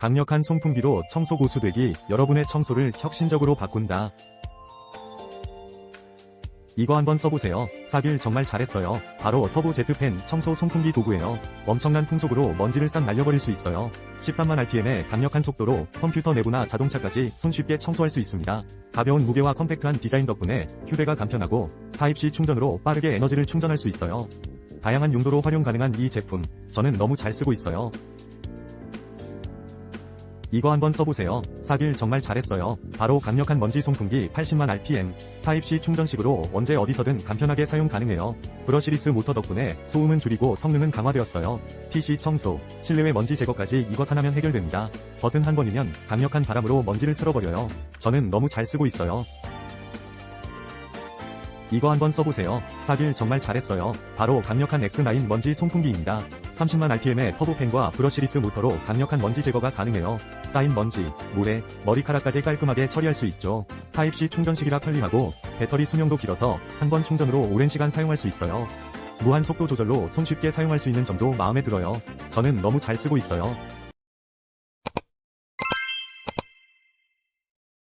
강력한 송풍기로 청소 고수되기 여러분의 청소를 혁신적으로 바꾼다. 이거 한번 써보세요. 사길 정말 잘했어요. 바로 터보 제트펜 청소 송풍기 도구예요. 엄청난 풍속으로 먼지를 싹 날려버릴 수 있어요. 13만 RPM의 강력한 속도로 컴퓨터 내부나 자동차까지 손쉽게 청소할 수 있습니다. 가벼운 무게와 컴팩트한 디자인 덕분에 휴대가 간편하고 타입C 충전으로 빠르게 에너지를 충전할 수 있어요. 다양한 용도로 활용 가능한 이 제품, 저는 너무 잘 쓰고 있어요. 이거 한번 써보세요. 사길 정말 잘했어요. 바로 강력한 먼지 송풍기 80만 RPM, 타입C 충전식으로 언제 어디서든 간편하게 사용 가능해요. 브러시리스 모터 덕분에 소음은 줄이고 성능은 강화되었어요. PC 청소, 실내외 먼지 제거까지 이것 하나면 해결됩니다. 버튼 한 번이면 강력한 바람으로 먼지를 쓸어버려요. 저는 너무 잘 쓰고 있어요. 이거 한번 써보세요. 사길 정말 잘했어요. 바로 강력한 X9 먼지 송풍기입니다. 30만 RPM의 터보팬과 브러시리스 모터로 강력한 먼지 제거가 가능해요. 쌓인 먼지, 모래, 머리카락까지 깔끔하게 처리할 수 있죠. 타입C 충전식이라 편리하고 배터리 수명도 길어서 한 번 충전으로 오랜 시간 사용할 수 있어요. 무한 속도 조절로 손쉽게 사용할 수 있는 점도 마음에 들어요. 저는 너무 잘 쓰고 있어요.